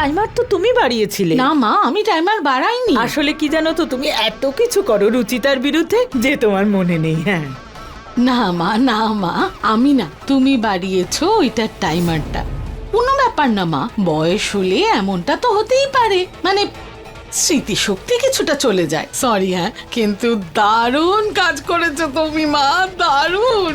Timer তো তুমি বাড়িয়েছিলে। না মা আমি টাইমার বাড়াইনি। আসলে কি জানো তো তুমি এত কিছু করো রুচিতার বিরুদ্ধে যে তোমার মনে নেই হ্যাঁ। না মা না মা আমি না তুমি বাড়িয়েছো ওইটার টাইমারটা কোনো ব্যাপার না মা বয়স হলে এমনটা তো হতেই পারে। মানে স্মৃতিশক্তি কিছুটা চলে যায়। সরি হ্যাঁ কিন্তু দারুণ কাজ করেছ তুমি মা দারুণ।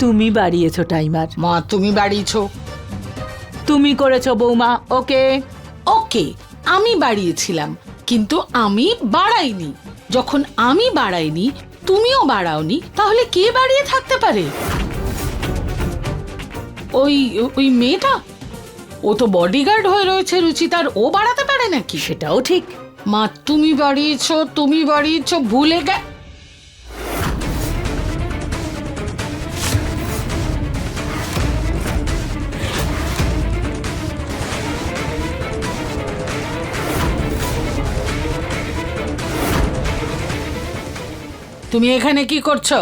তুমি বাড়িয়েছো টাইমার। মা তুমি বাড়িয়েছো। তুমি করেছ বৌমা ওকে? ওকে আমি বাড়িয়েছিলাম কিন্তু আমি বাড়াইনি। যখন আমি বাড়াইনি তুমিও বাড়াওনি তাহলে কে বাড়িয়ে থাকতে পারে? ওই ওই মেয়েটা? ও তো বডিগার্ড হয়ে রয়েছে রুচিতার ও বাড়াতে পারে নাকি? সেটাও ঠিক। মা তুমি বাড়িয়েছো তুমি বাড়িয়েছো ভুলে গে তুমি এখানে কি করছ?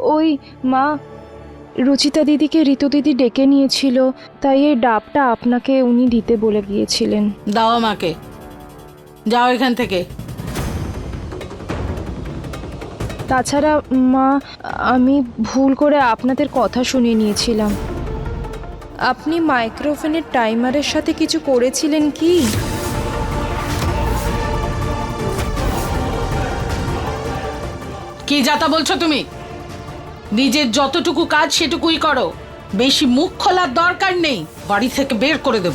ওই মা রুচিতা দিদিকে ঋতু দিদি ডেকে নিয়েছিল তাই এই ডাবটা আপনাকে উনি দিতে বলে গিয়েছিলেন। দাও আমাকে। যাও এখান থেকে। তাছাড়া মা আমি ভুল করে আপনাদের কথা শুনে নিয়েছিলাম। আপনি মাইক্রোফোনের টাইমারের সাথে কিছু করেছিলেন কি? কি যাতা বলছো তুমি? নিজের যতটুকু কাজ সেটুকুই করো। বেশি মুখ খোলার দরকার নেই বাড়ি থেকে বের করে দেব।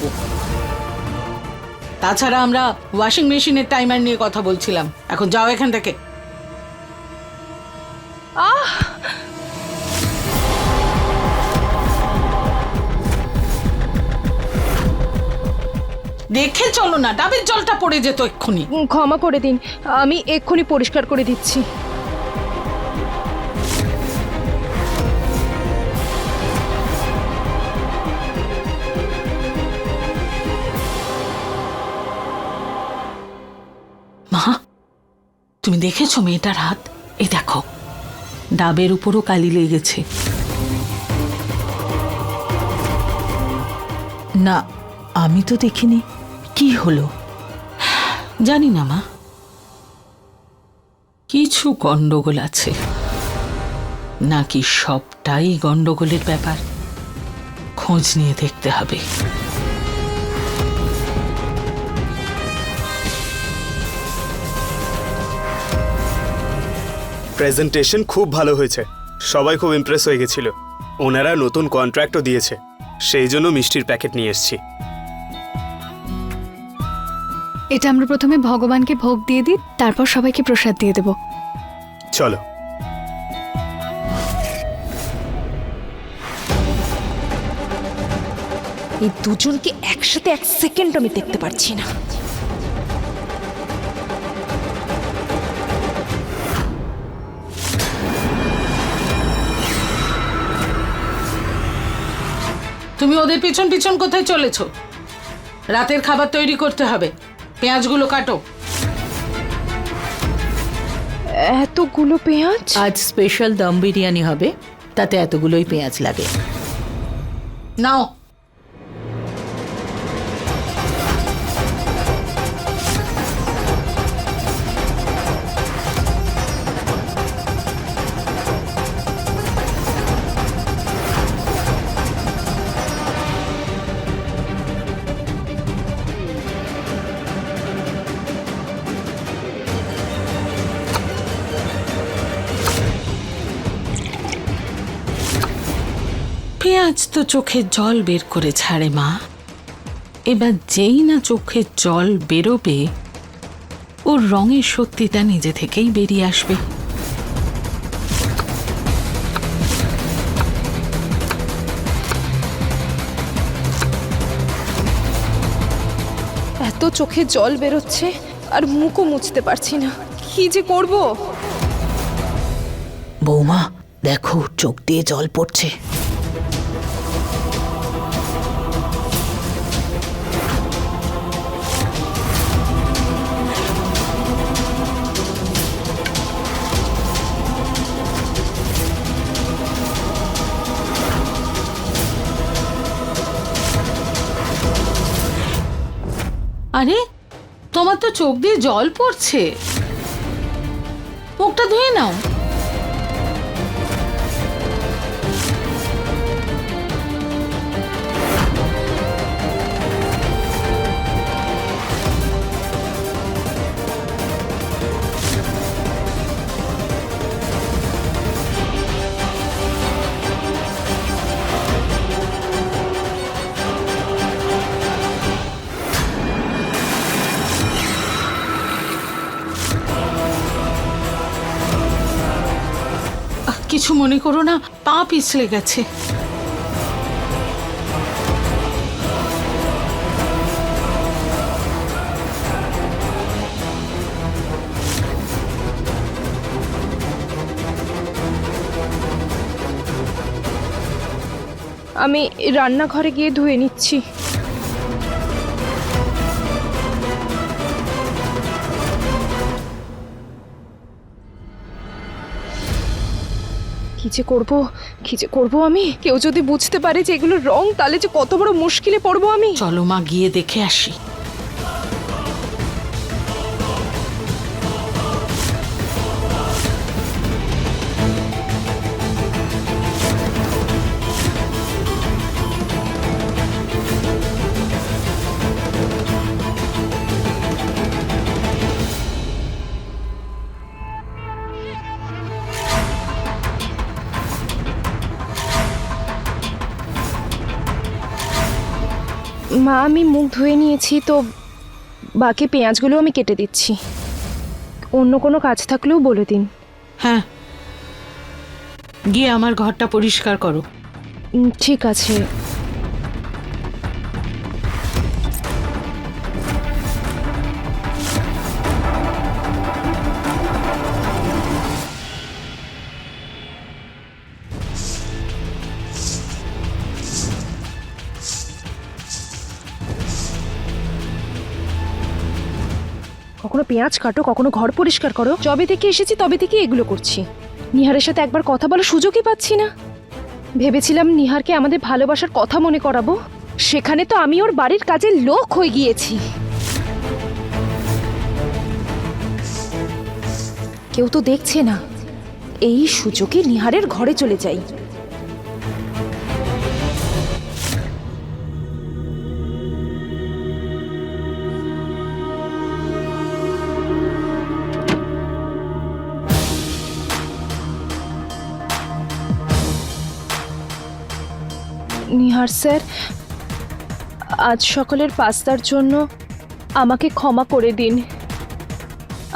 তাছাড়া আমরা ওয়াশিং মেশিনের টাইমার নিয়ে কথা বলছিলাম। এখন যাও এখান থেকে। আহ! দেখে চলো না ডাবের জলটা পড়ে যেত এক্ষুনি। ক্ষমা করে দিন আমি এক্ষুনি পরিষ্কার করে দিচ্ছি। তুমি দেখেছ মেয়েটার হাত? এই দেখো। ডাবের উপরও কালি লেগেছে। না, আমি তো দেখিনি। কি হলো? জানি না, মা। কিছু গন্ডগোল আছে। নাকি সবটাই গন্ডগোলের ব্যাপার? খোঁজ নিয়ে দেখতে হবে। প্রেজেন্টেশন খুব ভালো হয়েছে। সবাই খুব ইমপ্রেস হয়ে গেছিল। ওনারা নতুন কন্ট্রাক্টও দিয়েছে। সেই জন্য মিষ্টির প্যাকেট নিয়ে এসেছি। এটা আমরা প্রথমে ভগবানকে ভোগ দিয়ে দিই তারপর সবাইকে প্রসাদ দিয়ে দেব। চলো। এই দুজনকে একসাথে এক সেকেন্ড আমি দেখতে পারছি না। তুমি ওদের পিছন পিছন কোথায় চলেছ? রাতের খাবার তৈরি করতে হবে। পেঁয়াজগুলো কাটো। এতগুলো পেঁয়াজ? আজ স্পেশাল দম বিরিয়ানি হবে। তাতে এতগুলোই পেঁয়াজ লাগে। নাও। তো চোখের জল বের করে ছাড়ে মা। এবার যেই না চোখের জল বেরোবে ওর রঙের সত্যিটা নিজে থেকেই বেরিয়ে আসবে। এত চোখে জল বেরোচ্ছে আর মুখও মুছতে পারছি না। কি যে করব? বৌমা দেখো চোখ দিয়ে জল পড়ছে। আরে তোমার তো চোখ দিয়ে জল পড়ছে। মুখটা ধুয়ে নাও। মনে করো না পা পিছলে গেছে। আমি রান্নাঘরে গিয়ে ধুয়ে নিচ্ছি। কি যে করব? খিচে যে করব আমি? কেউ যদি বুঝতে পারে যে এগুলো রং, তাহলে যে কত বড় মুশকিলে পড়ব আমি? চলো মা, গিয়ে দেখে আসি। মা আমি মুখ ধুয়ে নিয়েছি তো বাকি পেঁয়াজগুলো আমি কেটে দিচ্ছি। অন্য কোনো কাজ থাকলেও বলে দিন। হ্যাঁ। গিয়ে আমার ঘরটা পরিষ্কার করো। ঠিক আছে। কখনো পেঁয়াজ কাটো, কখনো ঘর পরিষ্কার করো। যবে থেকে এসেছি, তবে থেকে এগুলো করছি। নিহারের সাথে একবার কথা বলার সুযোগই পাচ্ছি না। ভেবেছিলাম নিহারকে আমাদের ভালোবাসার কথা মনে করাবো। সেখানে তো আমি ওর বাড়ির কাজের লোক হয়ে গিয়েছি। কেউ তো দেখছে না। এই সুযোগে নিহারের ঘরে চলে যাই। নিহার স্যার, আজ সকালের পাস্তার জন্য আমাকে ক্ষমা করে দিন।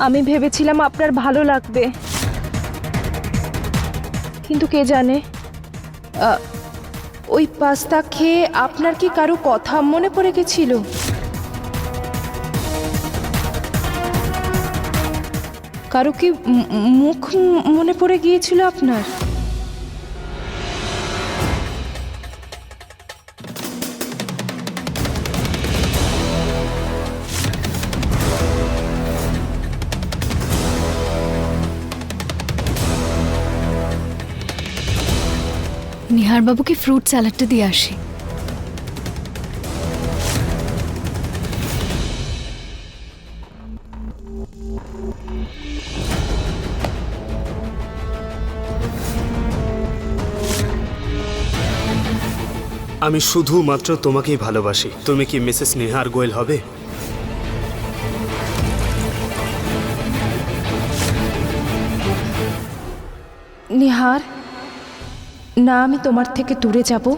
আমি ভেবেছিলাম আপনার ভালো লাগবে। কিন্তু কে জানে ওই পাস্তা খেয়ে আপনার কি কারও কথা মনে পড়ে গেছিল? কারও কি মুখ মনে পড়ে গিয়েছিল আপনার? নিহার বাবুকে ফ্রুট স্যালাডটা দিয়ে আসি। আমি শুধুমাত্র তোমাকেই ভালোবাসি। তুমি কি মিসেস নেহার গোয়েল হবে? নিহার? না আমি তোমার থেকে দূরে যাব।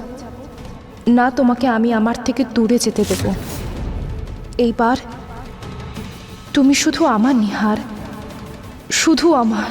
না তোমাকে আমি আমার থেকে দূরে যেতে দেব। এইবার তুমি শুধু আমার নিহার, শুধু আমার।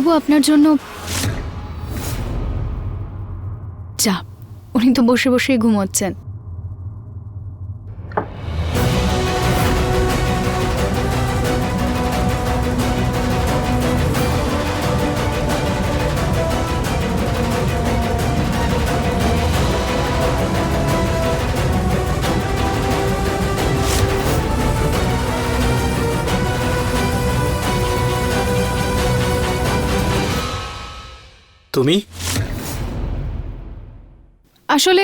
বাবু আপনার জন্য যা উনি তো বসে বসেই ঘুমোচ্ছেন। তুমি? আসলে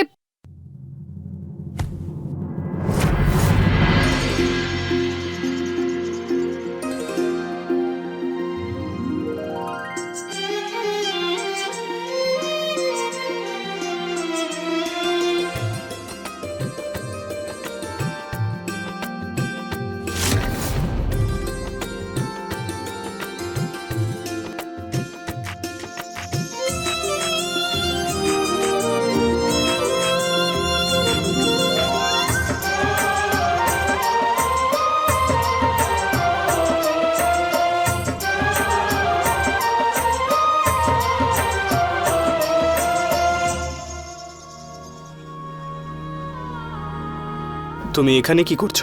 তুমি এখানে কি করছ?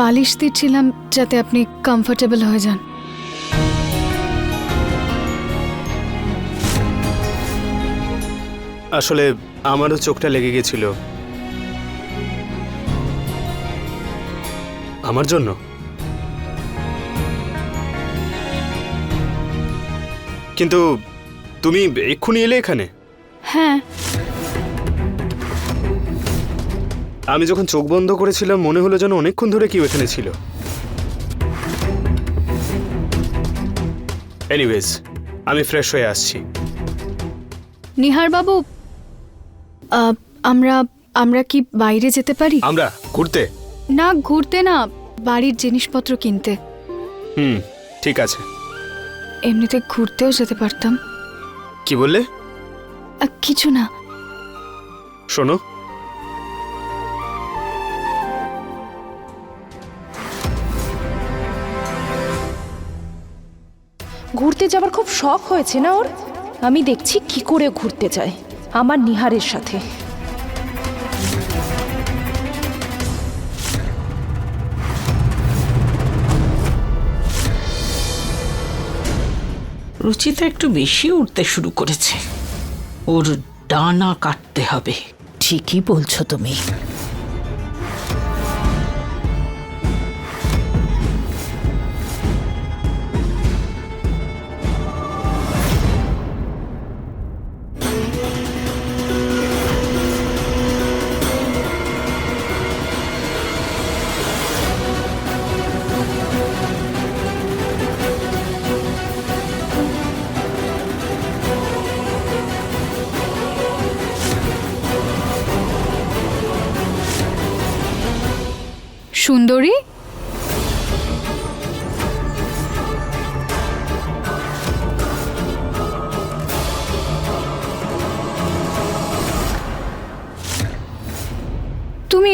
বালিশ দিচ্ছিলাম যাতে আপনি কমফোর্টেবল হয়ে যান। আসলে আমারও চোখটা লেগে গেছিল। আমার জন্য? কিন্তু তুমি এক্ষুনি এলে এখানে? হ্যাঁ। আমি যখন চোখ বন্ধ করেছিলাম মনে হলো যেন অনেকক্ষণ ধরে কেউ এখানে ছিল। এনিওয়েজ আমি ফ্রেশ হয়ে আসছি। নিহার বাবু আহ, আমরা আমরা কি বাইরে যেতে পারি? আমরা? ঘুরতে? না ঘুরতে না বাড়ির জিনিসপত্র কিনতে। হুম ঠিক আছে। এমনিতে ঘুরতেও যেতে পারতাম। কি বললে? আহ, কিছু না। শোনো যাবার খুব শখ হয়েছে না ওর? আমি দেখছি কি করে ঘুরতে যায় আমার নিহারের সাথে। রুচিতা একটু বেশি উঠতে শুরু করেছে। ওর ডানা কাটতে হবে। ঠিকই বলছো তুমি।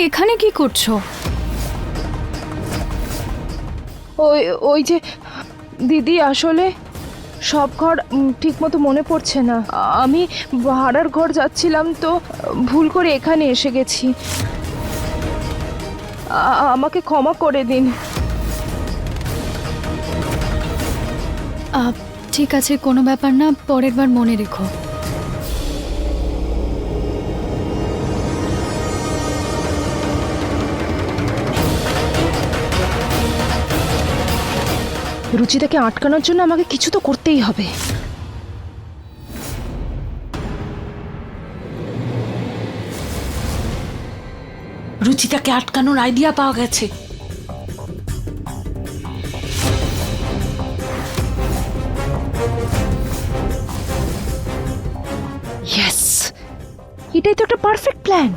এখানে কি করছ? ওই ওই যে দিদি আসলে সব ঘর ঠিক মতো মনে পড়ছে না। আমি ভাড়ার ঘর যাচ্ছিলাম তো ভুল করে এখানে এসে গেছি। আমাকে ক্ষমা করে দিন। ঠিক আছে কোনো ব্যাপার না পরের বার মনে রেখো। রুচিতাকে আটকানোর জন্য আমাকে কিছু তো করতেই হবে। রুচিতাকে আটকানোর আইডিয়া পাওয়া গেছে। এটাই তো একটা পারফেক্ট প্ল্যান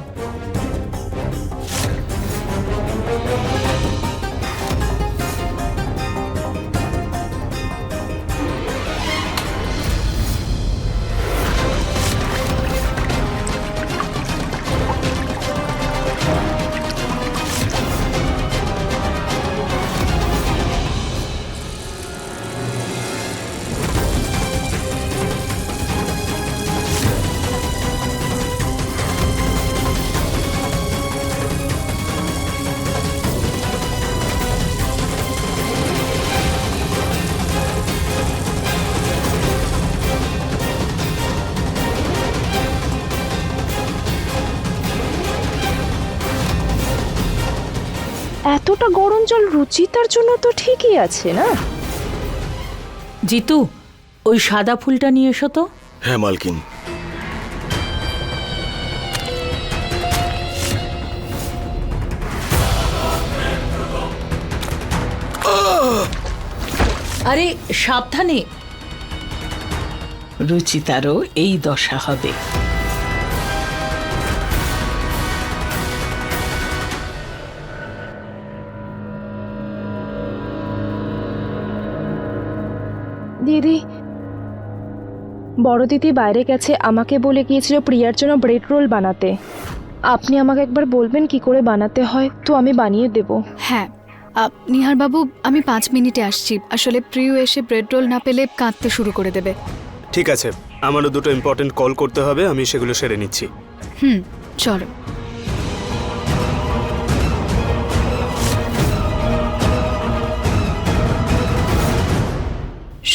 জল রুচিতার জন্য তো ঠিকই আছে না? জিতু ওই সাদা ফুলটা নিয়ে এসো তো। হ্যাঁ মালকিন। আরে সাবধানে। রুচিতারও এই দশা হবে। বড় দিদি বাইরে গেছে আমাকে বলে গিয়েছিল প্রিয়ার জন্য ব্রেড রোল বানাতে। আপনি আমাকে একবার বলবেন কি করে বানাতে হয়? তো আমি বানিয়ে দেব। হ্যাঁ নিহারবাবু নিহার বাবু আমি পাঁচ মিনিটে আসছি। আসলে প্রিয় এসে ব্রেড রোল না পেলে কাঁদতে শুরু করে দেবে। ঠিক আছে আমারও দুটো ইম্পর্টেন্ট কল করতে হবে আমি সেগুলো সেরে নিচ্ছি। হুম চলো।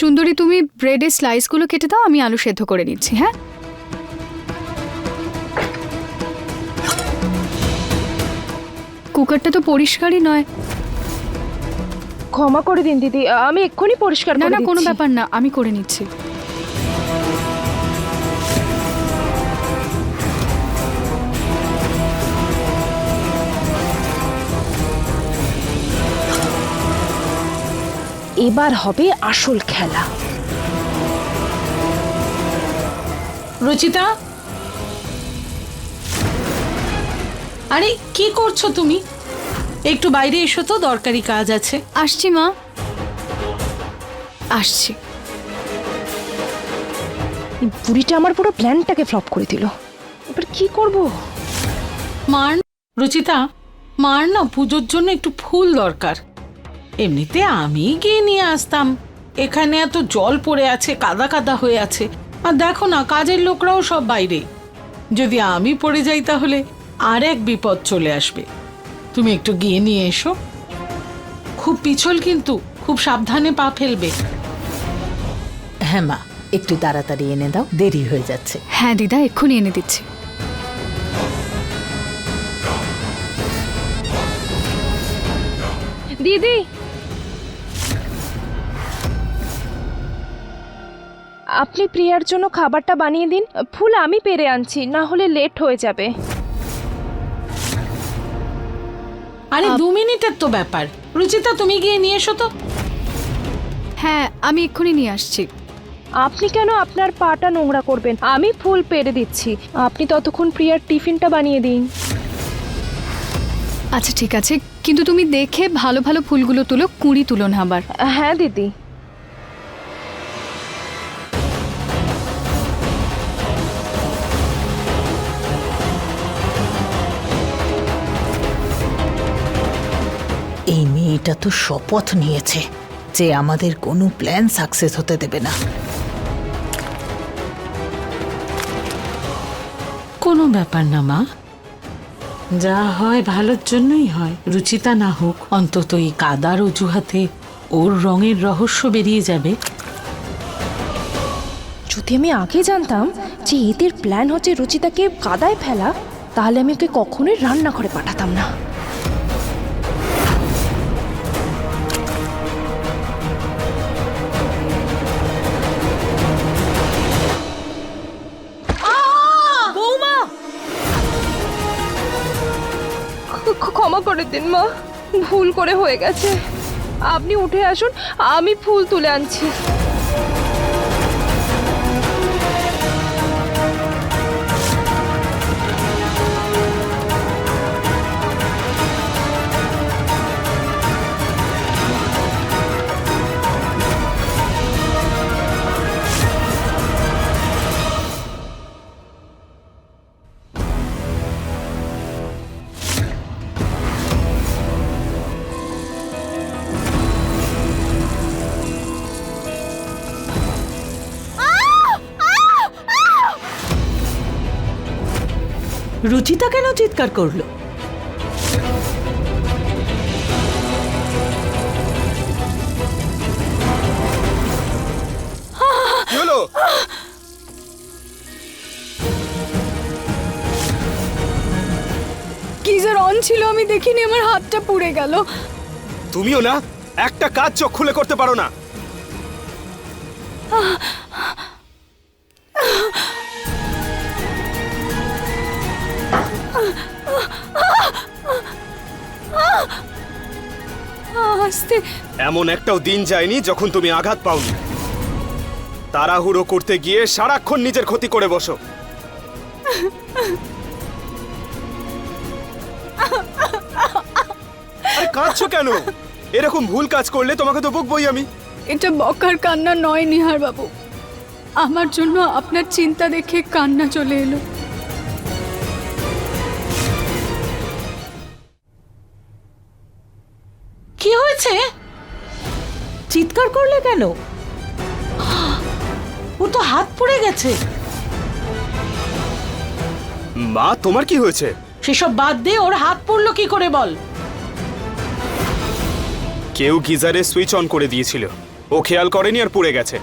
সুন্দরী তুমি ব্রেডের স্লাইসগুলো কেটে দাও আমি আলু সেদ্ধ করে নিচ্ছি হ্যাঁ? কুকারটা তো পরিষ্কারই নয়। ক্ষমা করে দিন দিদি আমি এক্ষুনি পরিষ্কার না না কোনো ব্যাপার না আমি করে নিচ্ছি। এবার হবে আসল খেলা। রুচিতা? আরে কি করছ তুমি? একটু বাইরে এসো তো দরকারি কাজ আছে। আসছি মা। আসছি। এই বুড়িটা আমার পুরো প্ল্যানটাকে ফ্লপ করে দিল। এবার কি করব? মার না- রুচিতা মার না পুজোর জন্য একটু ফুল দরকার। এমনিতে আমি গিয়ে নিয়ে আসতাম। এখানে এত জল পড়ে আছে কাদা কাদা হয়ে আছে। আর দেখো না কাজের লোকরাও সব বাইরে। যদি আমি পড়ে যাই তাহলে আর এক বিপদ চলে আসবে। তুমি একটু গিয়ে নিয়ে এসো। খুব পিছল কিন্তু খুব সাবধানে পা ফেলবে। হ্যাঁ মা একটু তাড়াতাড়ি এনে দাও দেরি হয়ে যাচ্ছে। হ্যাঁ দিদা এক্ষুনি এনে দিচ্ছি। দিদি আপনি প্রিয়ার জন্য খাবারটা বানিয়ে দিন। ফুল আমি পেরে আনছি না হলে লেট হয়ে যাবে। আরে দু মিনিটের তো ব্যাপার। রুচিতা তুমি গিয়ে নিয়ে এসো তো। হ্যাঁ আমি এক্ষুনি নিয়ে আসছি। আপনি কেন আপনার পাটা নোংরা করবেন? আমি ফুল পেরে দিচ্ছি। আপনি ততক্ষণ প্রিয়ার টিফিনটা বানিয়ে দিন। আচ্ছা ঠিক আছে। কিন্তু তুমি দেখে ভালো ভালো ফুলগুলো তুলো কুঁড়ি তুলো না আবার। হ্যাঁ দিদি। মেয়েটা তো শপথ নিয়েছে যে আমাদের কোনো প্ল্যান সাকসেস হতে দেবে না। কোনো ব্যাপার না মা। যা হয় ভালোর জন্যই হয় রুচিতা না হোক অন্তত এই কাদার অজুহাতে ওর রঙের রহস্য বেরিয়ে যাবে। যদি আমি আগে জানতাম যে এদের প্ল্যান হচ্ছে রুচিতাকে কাদায় ফেলা তাহলে আমি ওকে কখনোই রান্নাঘরে পাঠাতাম না। দিন মা। ভুল করে হয়ে গেছে। আপনি উঠে আসুন আমি ফুল তুলে আনছি। রুচিতা কেন চিৎকার করল? কি অন অন ছিল আমি দেখিনি আমার হাতটা পুড়ে গেল। তুমিও না? একটা কাজ চোখ খুলে করতে পারো না। আস্তে। এমন একটাও দিন যায়নি যখন তুমি আঘাত পাওনি। তাড়াহুড়ো করতে গিয়ে সারাক্ষণ নিজের ক্ষতি করে বসো। কাঁদছো কেন? এরকম ভুল কাজ করলে তোমাকে তো বকবই আমি। এটা বকার কান্না নয় নিহার বাবু আমার জন্য আপনার চিন্তা দেখে কান্না চলে এলো। হয়েছে? চিৎকার করলে কেন? ও তো হাত পড়ে গেছে। মা তোমার কি হয়েছে? সেসব বাদ দিয়ে ওর হাত পড়ল কি করে বল? কেউ গিজারে সুইচ অন করে দিয়েছিল। ও খেয়াল করেনি আর পুড়ে গেছে।